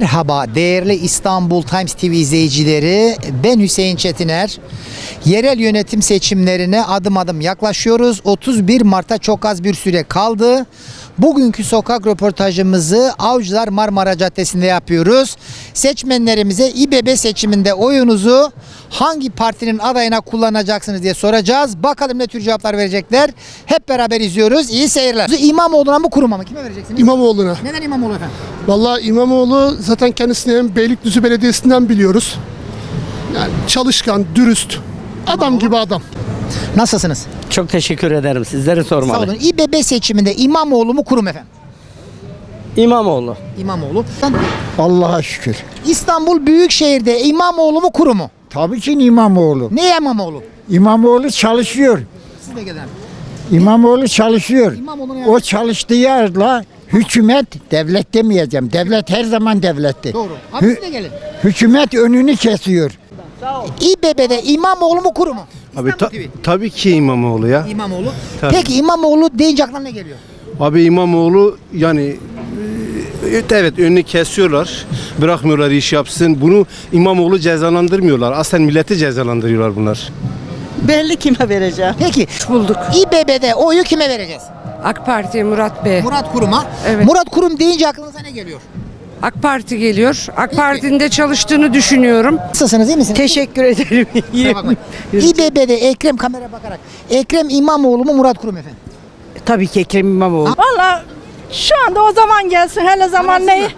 Merhaba değerli İstanbul Times TV izleyicileri. Ben Hüseyin Çetiner. Yerel yönetim seçimlerine adım adım yaklaşıyoruz. 31 Mart'a çok az bir süre kaldı. Bugünkü sokak röportajımızı Avcılar Marmara Caddesi'nde yapıyoruz. Seçmenlerimize İBB seçiminde oyunuzu hangi partinin adayına kullanacaksınız diye soracağız. Bakalım ne tür cevaplar verecekler. Hep beraber izliyoruz. İyi seyirler. İmamoğlu'na mı kuruma mı? Kime vereceksiniz? İmamoğlu'na. Neden İmamoğlu efendim? Vallahi İmamoğlu zaten kendisini hem Beylikdüzü Belediyesi'nden biliyoruz. Yani çalışkan, dürüst, adam gibi adam. Nasılsınız? Çok teşekkür ederim. Sizleri Sağ sormalı. olun. İBB seçiminde İmamoğlu mu kurum efendim? İmamoğlu. İmamoğlu. Allah'a şükür. İstanbul Büyükşehir'de İmamoğlu mu kurum mu? Tabii ki İmamoğlu. Ne İmamoğlu? İmamoğlu çalışıyor. Siz de gelin. İmamoğlu çalışıyor. İmamoğlu'na O çalıştığı yerle hükümet, devlet demeyeceğim. Devlet her zaman devletti. Doğru. Abi Hü- siz de gelin. hükümet önünü kesiyor. İBB'de İmamoğlu mu kurum mu? Abi İstanbul ta- TV. tabii ki İmamoğlu ya. İmamoğlu. Tabii. Peki İmamoğlu deyince aklına ne geliyor? Abi İmamoğlu yani e, evet önünü kesiyorlar. Bırakmıyorlar iş yapsın. Bunu İmamoğlu cezalandırmıyorlar. Aslen milleti cezalandırıyorlar bunlar. Belli kime vereceğim. Peki bulduk. İBB'de oyu kime vereceğiz? AK Parti Murat Bey. Murat Kurum'a. Evet. Murat Kurum deyince aklınıza ne geliyor? AK Parti geliyor. AK Parti'nin de çalıştığını düşünüyorum. Nasılsınız iyi misiniz? Teşekkür ederim. Kusura bakmayın. İBB'de Ekrem kamera bakarak. Ekrem İmamoğlu mu Murat Kurum efendim? Tabii ki Ekrem İmamoğlu. Valla şu anda o zaman gelsin hele zaman neyi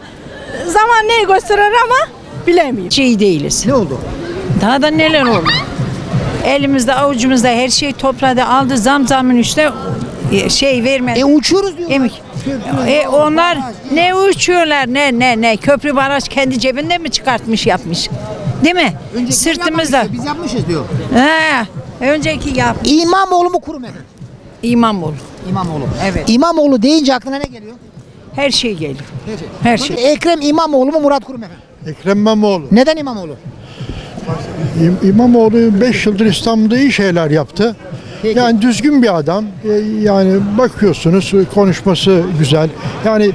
zaman neyi gösterir ama bilemiyorum. Şey değiliz. Ne oldu? Daha da neler oldu? Elimizde avucumuzda her şey topladı aldı zam zamın üstüne e, şey vermedi. E uçuyoruz diyorlar. Emek. E onlar ne uçuyorlar ne ne ne köprü baraj kendi cebinde mi çıkartmış yapmış. Değil mi? Öncekiler Sırtımızda. Biz yapmışız diyor. He, önceki yap İmamoğlu mu kurum efendim? İmamoğlu. İmamoğlu. Evet. İmamoğlu deyince aklına ne geliyor? Her şey geliyor. Her şey. Her şey. Ekrem İmamoğlu mu Murat Kurum efendim? Ekrem İmamoğlu. Neden İmamoğlu? İm- İmamoğlu 5 yıldır İstanbul'da iyi şeyler yaptı. Peki. Yani düzgün bir adam. E, Yani bakıyorsunuz konuşması güzel. Yani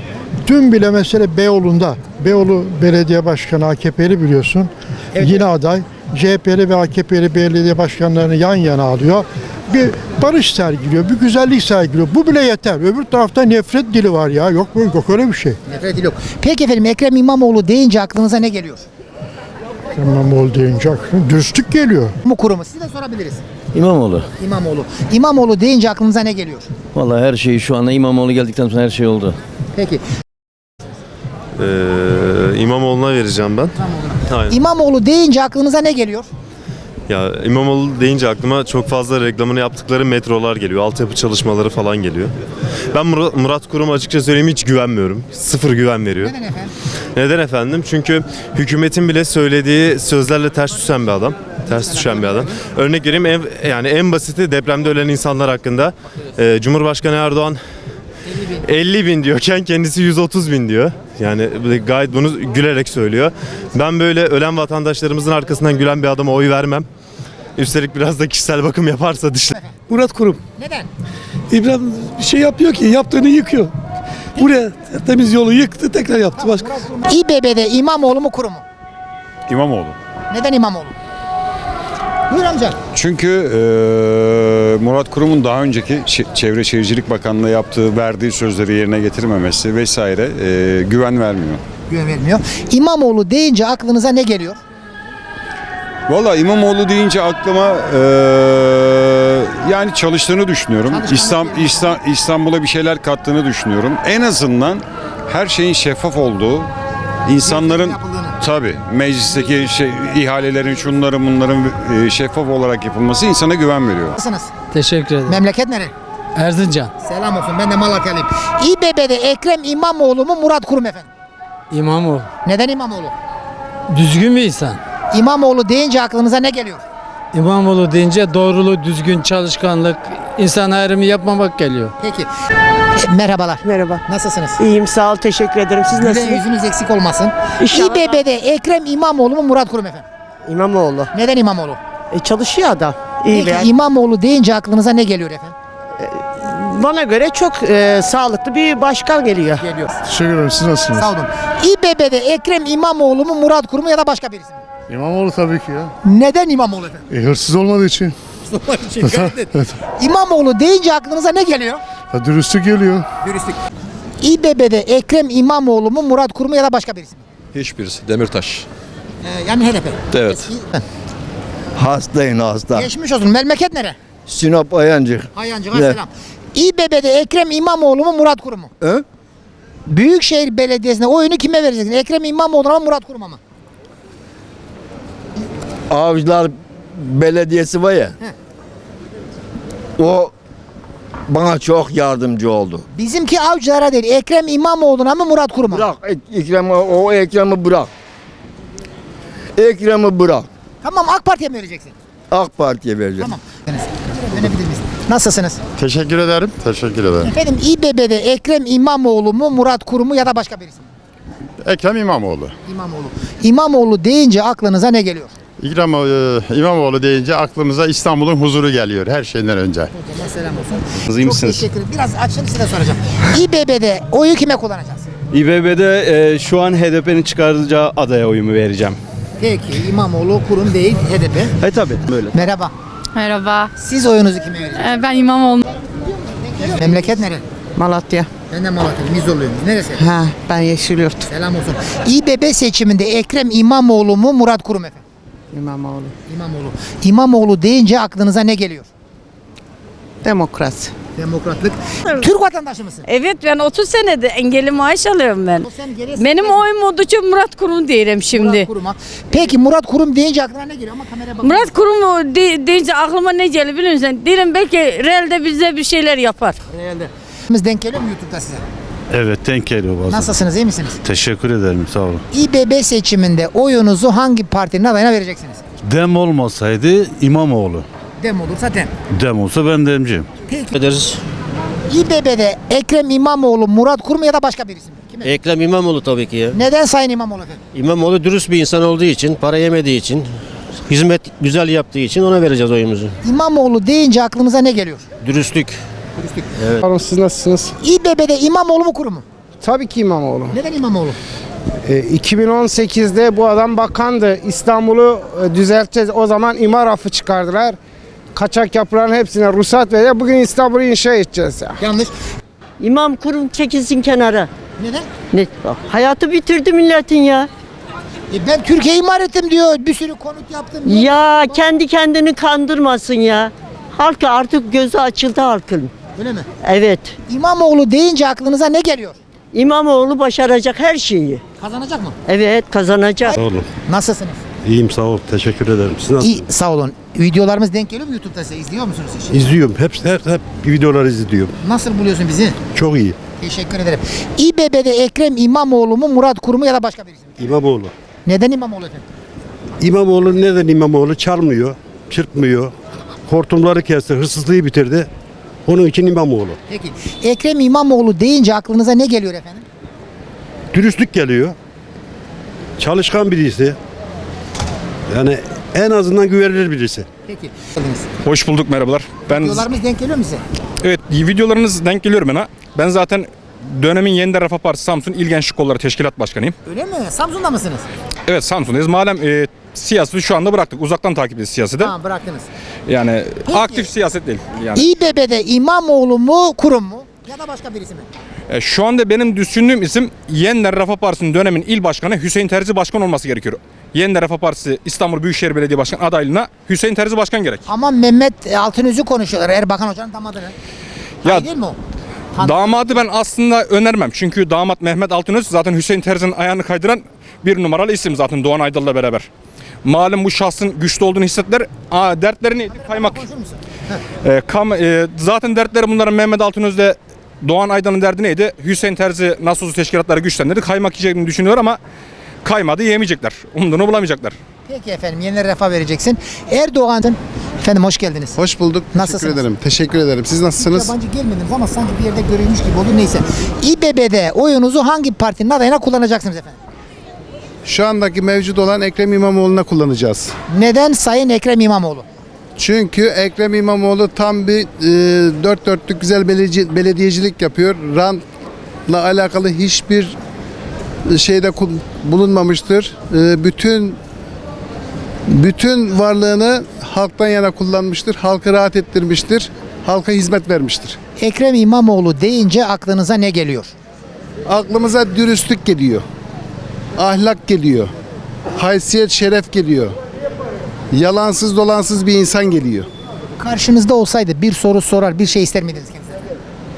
dün bile mesela Beyoğlu'nda, Beyoğlu Belediye Başkanı AKP'li biliyorsun. Yine aday. CHP'li ve AKP'li belediye başkanlarını yan yana alıyor. Bir barış sergiliyor, bir güzellik sergiliyor. Bu bile yeter. Öbür tarafta nefret dili var ya. Yok mu? Yok öyle bir şey. Nefret yok. Peki efendim Ekrem İmamoğlu deyince aklınıza ne geliyor? İmamoğlu deyince aklına dürüstlük geliyor. Mu kurumu? Siz de sorabiliriz. İmamoğlu. İmamoğlu. İmamoğlu deyince aklınıza ne geliyor? Vallahi her şey şu anda İmamoğlu geldikten sonra her şey oldu. Peki. Ee, İmamoğlu'na vereceğim ben. Aynen. İmamoğlu deyince aklınıza ne geliyor? Ya İmamoğlu deyince aklıma çok fazla reklamını yaptıkları metrolar geliyor. Altyapı çalışmaları falan geliyor. Ben Murat, Murat Kurum açıkça söyleyeyim hiç güvenmiyorum. Sıfır güven veriyor. Neden efendim? Neden efendim? Çünkü hükümetin bile söylediği sözlerle ters düşen bir adam. Ters düşen bir adam. Örnek vereyim en, yani en basiti depremde ölen insanlar hakkında. Ee, Cumhurbaşkanı Erdoğan 50 bin diyorken kendisi 130 bin diyor. Yani gayet bunu gülerek söylüyor. Ben böyle ölen vatandaşlarımızın arkasından gülen bir adama oy vermem. Üstelik biraz da kişisel bakım yaparsa dışla. Murat Kurum. Neden? İbrahim bir şey yapıyor ki yaptığını yıkıyor. Buraya temiz yolu yıktı tekrar yaptı başka. İBB'de İmamoğlu mu kurumu? İmamoğlu. Neden İmamoğlu? Buyur amca. Çünkü eee, Murat Kurum'un daha önceki Çe- Çevre Şehircilik Bakanlığı yaptığı, verdiği sözleri yerine getirmemesi vesaire eee, güven vermiyor. Güven vermiyor. İmamoğlu deyince aklınıza ne geliyor? Valla İmamoğlu deyince aklıma eee, yani çalıştığını düşünüyorum. İslam. İslam İstanbul'a bir şeyler kattığını düşünüyorum. En azından her şeyin şeffaf olduğu, insanların tabi meclisteki şey ihalelerin şunların bunların eee, şeffaf olarak yapılması insana güven veriyor. Nasılsınız? Teşekkür ederim. Memleket nere? Erzincan. Selam olsun. Ben de Malatyalıyım. İBB'de Ekrem İmamoğlu mu Murat Kurum efendim? İmamoğlu. Neden İmamoğlu? Düzgün bir insan. İmamoğlu deyince aklınıza ne geliyor? İmamoğlu deyince doğruluk, düzgün, çalışkanlık, insan ayrımı yapmamak geliyor. Peki. E, Merhabalar. Merhaba. Nasılsınız? İyiyim sağ ol teşekkür ederim. Siz Gülen nasılsınız? yüzünüz eksik olmasın. İnşallah. İBB'de Ekrem İmamoğlu mu Murat Kurum efendim? İmamoğlu. Neden İmamoğlu? E, çalışıyor adam. İyi Peki be. İmamoğlu deyince aklınıza ne geliyor efendim? Bana göre çok e, sağlıklı bir başkan geliyor. Geliyor. Teşekkür ederim. Siz nasılsınız? Sağ olun. İBB'de Ekrem İmamoğlu mu Murat Kurum mu ya da başka birisi mi? İmamoğlu tabii ki ya. Neden İmamoğlu efendim? E, hırsız olmadığı için. İmamoğlu deyince aklınıza ne geliyor? Ya, dürüstlük geliyor. Dürüstlük. İBB'de Ekrem İmamoğlu mu Murat Kurum mu ya da başka birisi mi? Hiçbirisi. Demirtaş. Ee, yani HDP. Evet. Hastayın hasta. Geçmiş olsun. Memleket nere? Sinop Ayancık. Ayancık'a selam. İBB'de Ekrem İmamoğlu mu Murat Kurum mu? He? Büyükşehir Belediyesi'ne oyunu kime vereceksin? Ekrem İmamoğlu'na mı Murat Kurum'a mı? Avcılar Belediyesi var ya. O bana çok yardımcı oldu. Bizimki avcılara değil. Ekrem İmamoğlu'na mı Murat Kurum'a? Bırak Ek- Ekrem'i, o Ekrem'i bırak. Ekrem'i bırak. Tamam AK Parti'ye mi vereceksin? AK Parti'ye vereceğim. Tamam. Dönebilir miyiz? Nasılsınız? Teşekkür ederim. Teşekkür ederim. Efendim İBB'de Ekrem İmamoğlu mu Murat Kurum mu ya da başka birisi mi? Ekrem İmamoğlu. İmamoğlu. İmamoğlu deyince aklınıza ne geliyor? İkram, e, İmamoğlu deyince aklımıza İstanbul'un huzuru geliyor her şeyden önce. Hocama selam olsun. İyi Çok teşekkür ederim. Biraz açın size soracağım. İBB'de oyu kime kullanacağız? İBB'de e, şu an HDP'nin çıkaracağı adaya oyumu vereceğim. Peki İmamoğlu Kurum değil HDP. E tabi böyle. Merhaba. Merhaba. Siz oyunuzu kime veriyorsunuz? Ben İmamoğlu. Memleket nere? Malatya. Ben de Malatya'lıyım. Mizorluyum. Neresi? Ha, ben Yeşilyurt. Selam olsun. İBB seçiminde Ekrem İmamoğlu mu Murat Kurum efendim? İmamoğlu. İmamoğlu. İmamoğlu deyince aklınıza ne geliyor? Demokrasi. Demokratlık. Türk vatandaşı mısın? Evet ben 30 senedir engelli maaş alıyorum ben. O sen geriye Benim oyum olduğu için Murat Kurum diyelim Murat şimdi. Kurum'a. Peki Murat Kurum deyince aklına ne geliyor ama kameraya bak. Murat Kurum de, deyince aklıma ne geliyor biliyor musun? Derim belki realde bize bir şeyler yapar. Realde. Biz denk geliyor mu YouTube'da size? Evet denk geliyor bazen. Nasılsınız iyi misiniz? Teşekkür ederim sağ olun. İBB seçiminde oyunuzu hangi partinin adayına vereceksiniz? Dem olmasaydı İmamoğlu. Dem olursa dem. Dem olsa ben demciyim. Peki. Ederiz. İBB'de Ekrem İmamoğlu, Murat Kurum ya da başka birisi mi? Kimi? Ekrem İmamoğlu tabii ki ya. Neden Sayın İmamoğlu efendim? İmamoğlu dürüst bir insan olduğu için, para yemediği için, hizmet güzel yaptığı için ona vereceğiz oyumuzu. İmamoğlu deyince aklınıza ne geliyor? Dürüstlük. Pardon siz nasılsınız? İBB'de İmamoğlu mu Kurum mu? Tabii ki İmamoğlu. Neden İmamoğlu? 2018'de bu adam bakandı. İstanbul'u e, düzelteceğiz. O zaman imar affı çıkardılar. Kaçak yapıların hepsine ruhsat veriyor. Bugün İstanbul'u inşa edeceğiz ya. Yanlış. İmam kurum çekilsin kenara. Neden? Ne? Hayatı bitirdi milletin ya. E ben Türkiye'yi imar ettim diyor. Bir sürü konut yaptım. diyor. Ya kendi kendini kandırmasın ya. Halka artık gözü açıldı halkın. Öyle mi? Evet. İmamoğlu deyince aklınıza ne geliyor? İmamoğlu başaracak her şeyi. Kazanacak mı? Evet kazanacak. Sağ olun. Nasılsınız? İyiyim sağ ol. Teşekkür ederim. Siz İyi sağ olun. Videolarımız denk geliyor mu YouTube'da size? İzliyor musunuz hiç? İzliyorum. Hep, hep, hep videoları izliyorum. Nasıl buluyorsun bizi? Çok iyi. Teşekkür ederim. İBB'de Ekrem İmamoğlu mu Murat Kurum mu ya da başka birisi mi? İmamoğlu. Neden İmamoğlu efendim? İmamoğlu neden İmamoğlu? Çalmıyor, çırpmıyor. Hortumları kesti, hırsızlığı bitirdi. Onun için İmamoğlu. Peki. Ekrem İmamoğlu deyince aklınıza ne geliyor efendim? Dürüstlük geliyor. Çalışkan birisi. Yani en azından güvenilir birisi. Peki. Hoş bulduk merhabalar. Ben Videolarımız denk geliyor mu size? evet videolarınız denk geliyor bana. Ben zaten dönemin Yeniden Refah Partisi Samsun İl Gençlik Kolları Teşkilat Başkanıyım. Öyle mi? Samsun'da mısınız? Evet Samsun'dayız. Madem e, siyaseti şu anda bıraktık. Uzaktan takip ediyoruz siyaseti. Tamam bıraktınız. Yani Peki. aktif siyaset değil. Yani. İBB'de İmamoğlu mu Kurum mu? Ya da başka birisi mi? E, şu anda benim düşündüğüm isim Yeniden Refah Partisi'nin dönemin il başkanı Hüseyin Terzi Başkan olması gerekiyor. Yeniden Refah Partisi İstanbul Büyükşehir Belediye Başkanı adaylığına Hüseyin Terzi Başkan gerek. Ama Mehmet Altınöz'ü konuşuyorlar. Erbakan Hoca'nın damadını. Ya Hayır değil mi o? Damadı ben aslında önermem. Çünkü damat Mehmet Altınöz zaten Hüseyin Terzi'nin ayağını kaydıran bir numaralı isim zaten Doğan Aydal'la beraber. Malum bu şahsın güçlü olduğunu hissettiler. Aa, dertleri neydi? Kaymak. Ee, kam, e, zaten dertleri bunların Mehmet Altınöz'le Doğan Aydal'ın derdi neydi? Hüseyin Terzi nasıl olsa teşkilatları güçlendirdi. Kaymak yiyeceğini düşünüyor ama kaymadı yemeyecekler. Umduğunu bulamayacaklar. Peki efendim yeni refah vereceksin. Erdoğan'ın efendim hoş geldiniz. Hoş bulduk. Nasılsınız? Teşekkür ederim. Teşekkür ederim. Siz nasılsınız? Yabancı gelmediniz ama sanki bir yerde görülmüş gibi oldu. Neyse. İBB'de oyunuzu hangi partinin adayına kullanacaksınız efendim? Şu andaki mevcut olan Ekrem İmamoğlu'na kullanacağız. Neden Sayın Ekrem İmamoğlu? Çünkü Ekrem İmamoğlu tam bir e, dört dörtlük güzel belediye- belediyecilik yapıyor. Rantla alakalı hiçbir şeyde kul- bulunmamıştır. E, bütün bütün varlığını halktan yana kullanmıştır. Halkı rahat ettirmiştir. Halka hizmet vermiştir. Ekrem İmamoğlu deyince aklınıza ne geliyor? Aklımıza dürüstlük geliyor. Ahlak geliyor. Haysiyet, şeref geliyor. Yalansız dolansız bir insan geliyor. Karşınızda olsaydı bir soru sorar, bir şey ister miydiniz kendisine?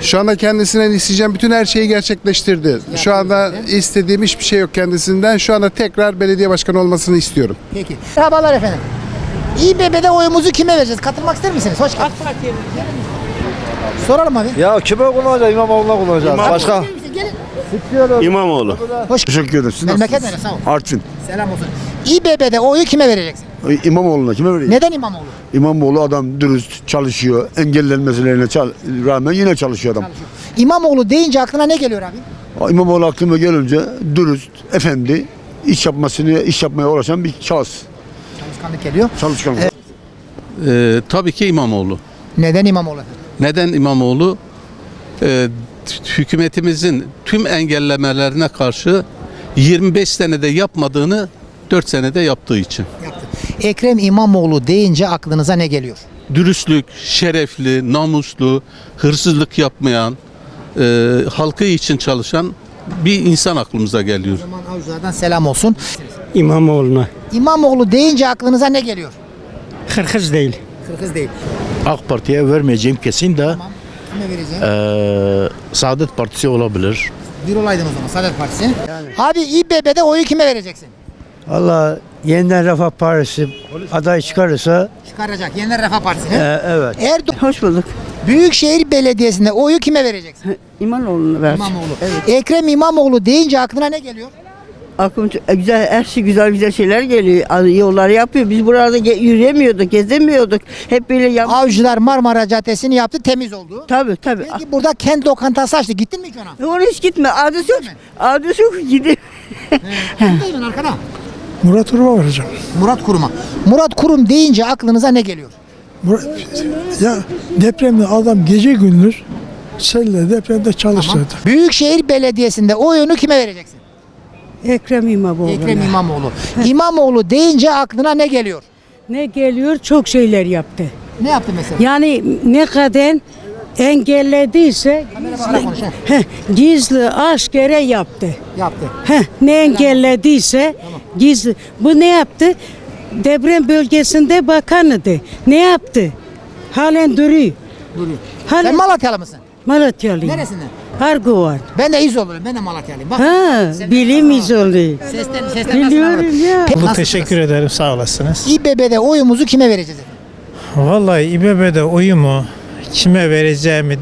Şu anda kendisinden isteyeceğim bütün her şeyi gerçekleştirdi. Şu anda istediğim hiçbir şey yok kendisinden. Şu anda tekrar belediye başkanı olmasını istiyorum. Peki. Merhabalar efendim. İBB'de oyumuzu kime vereceğiz? Katılmak ister misiniz? Hoş geldiniz. Soralım abi. Ya kime kullanacağız? İmamoğlu'na kullanacağız. Başka? İmamoğlu. Hoş Teşekkür ederim. Siz Memleket neresi? Sağ ol. Artvin. Selam olsun. İBB'de oyu kime vereceksin? İmamoğlu'na kime vereyim? Neden İmamoğlu? İmamoğlu adam dürüst, çalışıyor. Engellenmelerine çal- rağmen yine çalışıyor adam. İmamoğlu deyince aklına ne geliyor abi? İmamoğlu aklıma gelince dürüst, efendi, iş yapmasını, iş yapmaya uğraşan bir şahıs. Çalışkanlık geliyor. Çalışkan. Ee, tabii ki İmamoğlu. Neden İmamoğlu? Neden İmamoğlu? Ee, hükümetimizin tüm engellemelerine karşı 25 senede yapmadığını 4 senede yaptığı için. Ekrem İmamoğlu deyince aklınıza ne geliyor? Dürüstlük, şerefli, namuslu, hırsızlık yapmayan, e, halkı için çalışan bir insan aklımıza geliyor. O zaman avcılardan selam olsun. İmamoğlu'na. İmamoğlu deyince aklınıza ne geliyor? Kırkız değil. Kırkız değil. AK Parti'ye vermeyeceğim kesin de Kime vereceğim? eee Saadet Partisi olabilir. Bir olaydın o zaman Saadet Partisi. Abi İBB'de oyu kime vereceksin? Valla yeniden Refah Partisi aday çıkarırsa Çıkaracak. Yeniler Refah Partisi. e, evet. Erdoğan Hoş bulduk. Büyükşehir Belediyesi'nde oyu kime vereceksin? İmamoğlu'nu ver. İmamoğlu. Ekrem İmamoğlu deyince aklına ne geliyor? Aklım güzel, her şey güzel güzel şeyler geliyor. Yollar yapıyor. Biz burada ge- yürüyemiyorduk, gezemiyorduk. Hep böyle yap. Avcılar Marmara Caddesi'ni yaptı temiz oldu. Tabii tabii. Peki burada kent lokantası açtı. Gittin mi hiç ona? Oraya hiç gitme. Adres yok. Adres yok. Gidin. Buradayım ben arkada. Murat Urba vereceğim. Murat Kurum'a. Murat Kurum deyince aklınıza ne geliyor? Ya depremde adam gece gündüz selle depremde çalıştırdı. Büyükşehir Belediyesi'nde oyunu kime vereceksin? Ekrem İmamoğlu. Ekrem İmamoğlu. İmamoğlu deyince aklına ne geliyor? Ne geliyor? Çok şeyler yaptı. Ne yaptı mesela? Yani ne kadar engellediyse Kamera konuş, ha. heh, gizli aşkere yaptı. Yaptı. Heh, ne engellediyse gizli. Bu ne yaptı? Deprem bölgesinde bakanıydı. Ne yaptı? Halen duruyor. Duruyor. Halen Sen Malatyalı mısın? Malatyalıyım. Neresinden? Arguvar. Ben de İzoluyum. Ben de Malatyalıyım. Bak. Ha, bilim izolu. Sesten, sesten Biliyorum ya. Nasıl- Teşekkür ederim sağ olasınız. İBB'de oyumuzu kime vereceğiz efendim? Vallahi İBB'de oyumu kime vereceğimi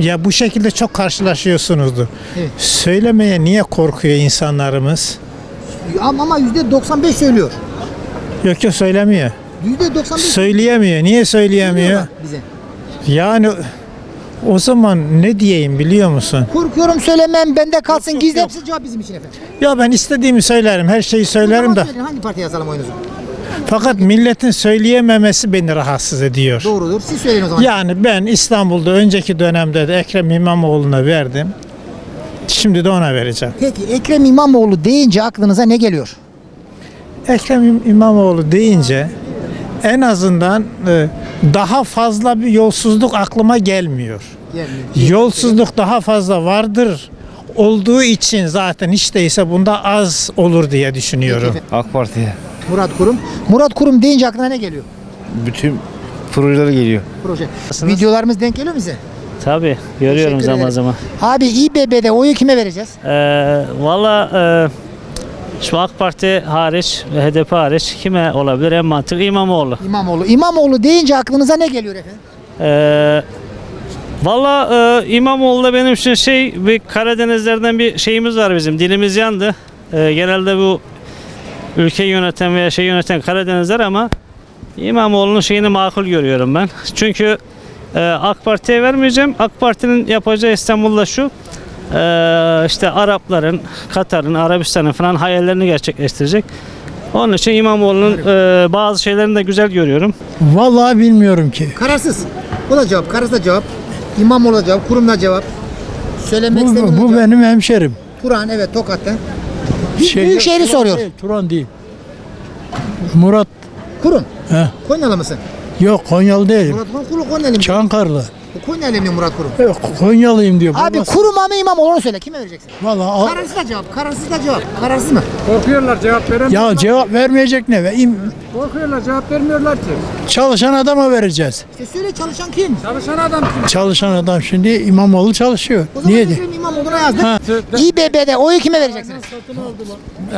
ya bu şekilde çok karşılaşıyorsunuzdur. Evet. Söylemeye niye korkuyor insanlarımız? Ama ama %95 söylüyor. Yok yok söylemiyor. %95 Söyleyemiyor. Niye söyleyemiyor? söylüyorlar bize. Yani o zaman ne diyeyim biliyor musun? Korkuyorum söylemem bende kalsın gizli hepsi cevap bizim için efendim. Ya ben istediğimi söylerim, her şeyi söylerim de. söyleyin, Hangi partiye yazalım oyunuzu? Fakat milletin söyleyememesi beni rahatsız ediyor. Doğrudur. Siz söyleyin o zaman. Yani ben İstanbul'da önceki dönemde de Ekrem İmamoğlu'na verdim. Şimdi de ona vereceğim. Peki Ekrem İmamoğlu deyince aklınıza ne geliyor? Ekrem İm- İmamoğlu deyince en azından e, daha fazla bir yolsuzluk aklıma gelmiyor. Yolsuzluk daha fazla vardır olduğu için zaten hiç değilse bunda az olur diye düşünüyorum. AK Parti'ye. Murat Kurum. Murat Kurum deyince aklına ne geliyor? Bütün projeler geliyor. Proje. Videolarımız denk geliyor mu size? Tabii görüyorum Teşekkür zaman ederim. zaman. Abi İBB'de oyu kime vereceğiz? Valla şu AK Parti hariç HDP hariç kime olabilir en mantıklı İmamoğlu. İmamoğlu. İmamoğlu deyince aklınıza ne geliyor efendim? Ee, Valla e, İmamoğlu da benim için şey bir Karadenizlerden bir şeyimiz var bizim dilimiz yandı. Ee, genelde bu ülkeyi yöneten veya şey yöneten Karadenizler ama İmamoğlu'nun şeyini makul görüyorum ben. Çünkü e, AK Parti'ye vermeyeceğim. AK Parti'nin yapacağı İstanbul'da şu e, işte Arapların, Katar'ın, Arabistan'ın falan hayallerini gerçekleştirecek. Onun için İmamoğlu'nun e, bazı şeylerini de güzel görüyorum. Vallahi bilmiyorum ki. Kararsız. Bu da cevap. Kararsız da cevap. İmamoğlu da cevap. Kurum da cevap. Söylemek Bu, istemiyorum. bu benim hemşerim. Kur'an evet Tokat'ta. Şey, Büyükşehir'i Turan soruyor. Değil, Turan değil. Murat. Kurum. He. Konyalı mısın? Yok Konyalı değilim. Murat Kurum Konyalı mı? Çankarlı. Konyalı mı Murat Kurum? Yok Konyalıyım diyor. Abi Babası- kurum mı İmamoğlu onu söyle. Kime vereceksin? Vallahi al- Kararsız da cevap. Kararsız da cevap. Kararsız mı? Korkuyorlar cevap veremiyorlar. ya cevap vermeyecek ne? Ve im- Korkuyorlar cevap vermiyorlar ki. Çalışan adama vereceğiz. İşte söyle çalışan kim? Çalışan adam kim? Çalışan adam şimdi İmamoğlu çalışıyor. O zaman Niye de? İmamoğlu'na yazdık. Ha. İBB'de oyu kime vereceksiniz?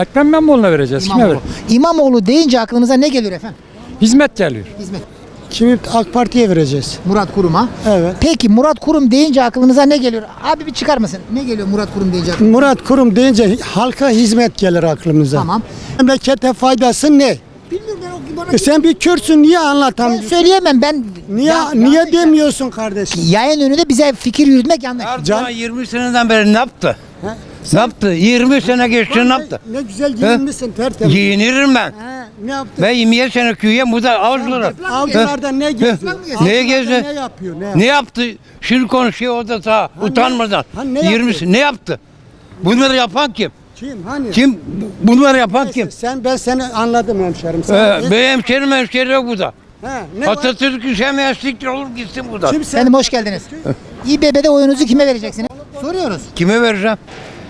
Ekrem İmamoğlu'na vereceğiz. İmamoğlu. İmamoğlu deyince aklınıza ne geliyor efendim? Hizmet geliyor. Hizmet. Şimdi AK Parti'ye vereceğiz. Murat Kurum'a. Evet. Peki Murat Kurum deyince aklınıza ne geliyor? Abi bir çıkar mısın? Ne geliyor Murat Kurum deyince aklınıza? Murat Kurum deyince halka hizmet gelir aklımıza. Tamam. Memlekete faydası ne? Bilmiyorum ben o bana E sen bir Kürtsün niye Ben anlatamıyorsun? söyleyemem ben. Niye Ya- niye demiyorsun kardeşim? Yayın önünde bize fikir yürütmek yanlış. Can- 20 seneden beri ne yaptı? Ne yaptı? 20 sene geçti ne yaptı? Ne güzel giyinmişsin tertemiz. Giyinirim ben. Ha, Ne yaptın? Ben 20 sene köyüm burada avcılarım. Avcılarda ne geziyor? Neye gezdi? Ne yapıyor? Ne, Ne yaptı? Şimdi konuşuyor orada sağ utanmadan. ha, ne 20 yaptı? ne yaptı? Bunları yapan kim? Kim? Hani? Kim? Bu- Bunları yapan kim? Sen ben seni anladım hemşerim. Sen, Ee, benim hemşerim hemşeri yok burada. ha, ne var? Atatürk üşemeye siktir olur gitsin buradan. Kim sen? Efendim hoş geldiniz. İBB'de oyunuzu kime vereceksiniz? Soruyoruz. Kime vereceğim?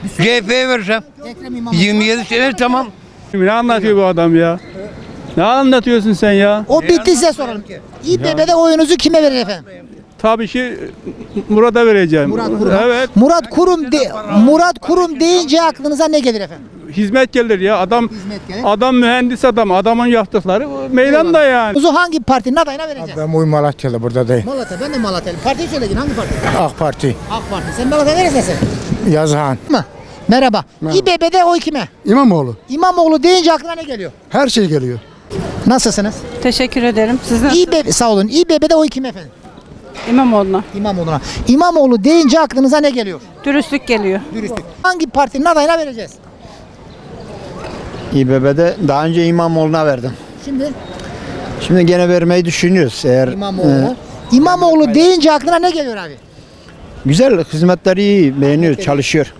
CHP'ye vereceğim. Ekrem İmamoğlu. 27 sene tamam. Ne anlatıyor bu adam ya? Ne anlatıyorsun sen ya? O bitti size soralım. İBB'de oyunuzu kime verir efendim? Tabii ki Murat'a vereceğim. Murat Kurum. Evet. Murat Kurum de, Murat Kurum deyince aklınıza ne gelir efendim? Hizmet gelir ya. Adam Hizmet gelir. adam mühendis adam. Adamın yaptıkları meydanda yani. Oyunuzu hangi partinin adayına vereceğiz? Ben bu Malatyalı burada değil. Malatya, ben de Malatyalıyım. Partiyi söyledin, hangi parti? AK Parti. AK Parti. Sen Malatya neresindesin? Yazhan. Mı? Merhaba. İBB'de oy kime? İmamoğlu. İmamoğlu deyince aklına ne geliyor? Her şey geliyor. Nasılsınız? Teşekkür ederim. Sizin İBB, sağ olun. İBB'de oy kime efendim? İmamoğlu'na. İmamoğlu'na. İmamoğlu deyince aklınıza ne geliyor? Dürüstlük geliyor. Dürüstlük. Hangi partinin adayına vereceğiz? İBB'de daha önce İmamoğlu'na verdim. Şimdi Şimdi gene vermeyi düşünüyoruz eğer. İmamoğlu. e, İmamoğlu deyince aklına ne geliyor abi? güzel hizmetleri iyi beğeniyor, çalışıyor.